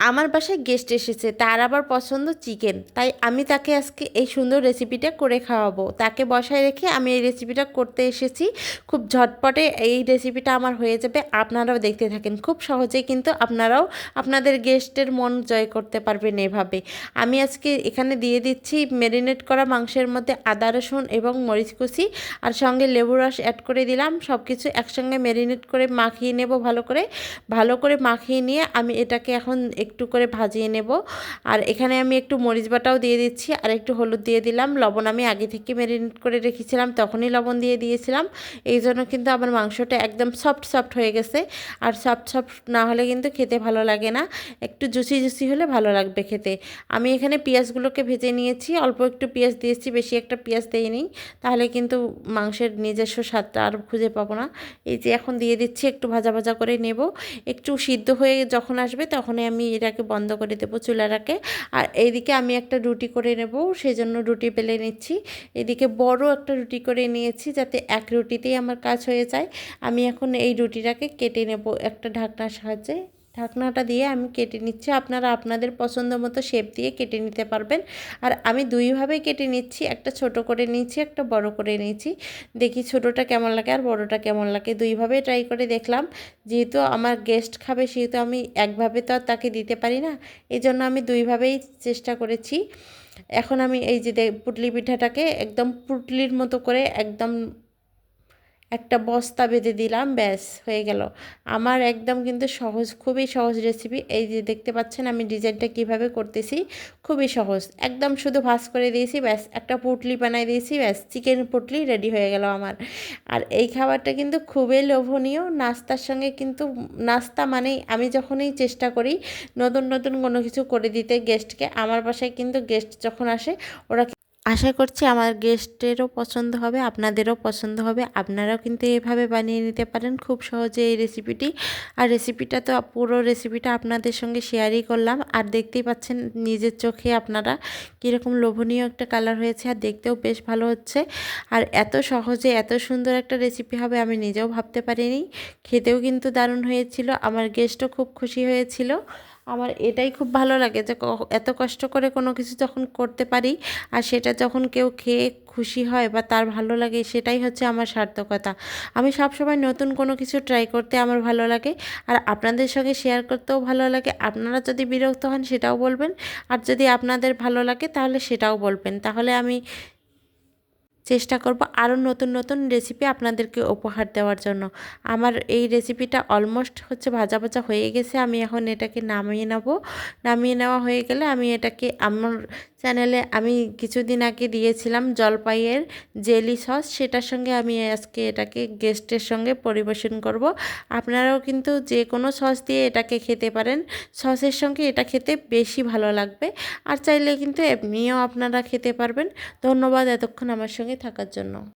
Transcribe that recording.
আমার বাসায় গেস্ট এসেছে, তার আবার পছন্দ চিকেন তাই আমি তাকে আজকে এই সুন্দর রেসিপিটা করে খাওয়াবো। তাকে বসায় রেখে আমি এই রেসিপিটা করতে এসেছি। খুব ঝটপটে এই রেসিপিটা আমার হয়ে যাবে, আপনারাও দেখতে থাকেন। খুব সহজেই কিন্তু আপনারাও আপনাদের গেস্টের মন জয় করতে পারবেন এভাবে। আমি আজকে এখানে দিয়ে দিচ্ছি ম্যারিনেট করা মাংসের মধ্যে আদা, রসুন এবং মরিচ কুচি, আর সঙ্গে লেবু রস অ্যাড করে দিলাম। সব কিছু একসঙ্গে ম্যারিনেট করে মাখিয়ে নেব ভালো করে। ভালো করে মাখিয়ে নিয়ে আমি এটাকে এখন একটু করে ভাজিয়ে নেব। আর এখানে আমি একটু মরিচ বাটাও দিয়ে দিচ্ছি, আর একটু হলুদ দিয়ে দিলাম। লবণ আমি আগে থেকে ম্যারিনেট করে রেখেছিলাম, তখনই লবণ দিয়ে দিয়েছিলাম। এই জন্য কিন্তু আমার মাংসটা একদম সফট সফট হয়ে গেছে। আর সফট সফট না হলে কিন্তু খেতে ভালো লাগে না। একটু জুসি জুসি হলে ভালো লাগবে খেতে। আমি এখানে পেঁয়াজগুলোকে ভেজে নিয়েছি। অল্প একটু পেঁয়াজ দিয়েছি, বেশি একটা পেঁয়াজ দিইনি। তাহলে কিন্তু মাংসের নিজস্ব স্বাদটা আর খুঁজে পাবো না। এই যে এখন দিয়ে দিচ্ছি, একটু ভাজা ভাজা করে নেব। একটু সিদ্ধ হয়ে যখন আসবে, তখনই আমি এটাকে বন্ধ করে দেবো চুলাটাকে। আর এইদিকে আমি একটা রুটি করে নেব সেই জন্য রুটি পেলে নিচ্ছি। এদিকে বড় একটা রুটি করে নিয়েছি যাতে এক রুটিতেই আমার কাজ হয়ে যায়। আমি এখন এই রুটিটাকে কেটে নেব একটা ঢাকনার সাহায্যে। ঢাকনাটা দিয়ে আমি কেটে নিচ্ছি। আপনারা আপনাদের পছন্দ মতো শেপ দিয়ে কেটে নিতে পারবেন। আর আমি দুইভাবে কেটে নিচ্ছি। একটা ছোট করে নিচ্ছি একটা বড় করে নিচ্ছি দেখি ছোটোটা কেমন লাগে আর বড়টা কেমন লাগে। দুইভাবে ট্রাই করে দেখলাম। যেহেতু আমার গেস্ট খাবে, সেহেতু আমি একভাবে তো আর তাকে দিতে পারি না। এই জন্য আমি দুইভাবেই চেষ্টা করেছি। এখন আমি এই যে পুটলি পিঠাটাকে একদম পুটলির মতো করে একদম একটা বস্তা বেঁধে দিলাম, ব্যাস, হয়ে গেল। আমার একদম কিন্তু সহজ, খুবই সহজ রেসিপি এই যে দেখতে পাচ্ছেন, আমি ডিজাইনটা কীভাবে করতেছি, খুবই সহজ। একদম শুধু ভাজ করে দিয়েছি, ব্যাস, একটা পুটলি বানাই দিয়েছি, ব্যাস চিকেন পুটলি রেডি হয়ে গেল আমার। আর এই খাবারটা কিন্তু খুবই লোভনীয়, নাস্তার সঙ্গে কিন্তু নাস্তা মানেই আমি যখনই চেষ্টা করি নতুন নতুন কোনো কিছু করে দিতে গেস্টকে আমার বাসায় কিন্তু গেস্ট যখন আসে, ওরা আশা করছি আমার গেস্টেরও পছন্দ হবে, আপনাদেরও পছন্দ হবে। আপনারাও কিন্তু এভাবে বানিয়ে নিতে পারেন খুব সহজে এই রেসিপিটি আর রেসিপিটা তো পুরো রেসিপিটা আপনাদের সঙ্গে শেয়ারই করলাম। আর দেখতেই পাচ্ছেন নিজের চোখে আপনারা কীরকম লোভনীয় একটা কালার হয়েছে, আর দেখতেও বেশ ভালো হচ্ছে। আর এত সহজে এত সুন্দর একটা রেসিপি হবে আমি নিজেও ভাবতে পারিনি। খেতেও কিন্তু দারুণ হয়েছিল, আমার গেস্টও খুব খুশি হয়েছিল। আমার এটাই খুব ভালো লাগে যে এত কষ্ট করে কোনো কিছু যখন করতে পারি আর সেটা যখন কেউ খেয়ে খুশি হয় বা তার ভালো লাগে সেটাই হচ্ছে আমার সার্থকতা। আমি সবসময় নতুন কোনো কিছু ট্রাই করতে আমার ভালো লাগে আর আপনাদের সঙ্গে শেয়ার করতেও ভালো লাগে। আপনারা যদি বিরক্ত হন সেটাও বলবেন আর যদি আপনাদের ভালো লাগে তাহলে সেটাও বলবেন। তাহলে আমি চেষ্টা করব আরও নতুন নতুন রেসিপি আপনাদেরকে উপহার দেওয়ার জন্য। আমার এই রেসিপিটা অলমোস্ট হচ্ছে ভাজা ভাজা হয়ে গেছে, আমি এখন এটাকে নামিয়ে নেব। নামিয়ে নেওয়া হয়ে গেলে আমি এটাকে আমার চ্যানেলে আমি কিছুদিন আগে দিয়েছিলাম জলপাইয়ের জেলি সস সেটার সঙ্গে আমি আজকে এটাকে গেস্টের সঙ্গে পরিবেশন করব। আপনারাও কিন্তু যে কোনো সস দিয়ে এটাকে খেতে পারেন। সসের সঙ্গে এটা খেতে বেশি ভালো লাগবে। আর চাইলে কিন্তু এমনিও আপনারা খেতে পারবেন। ধন্যবাদ, এতক্ষণ আমার সঙ্গে থাকার জন্য।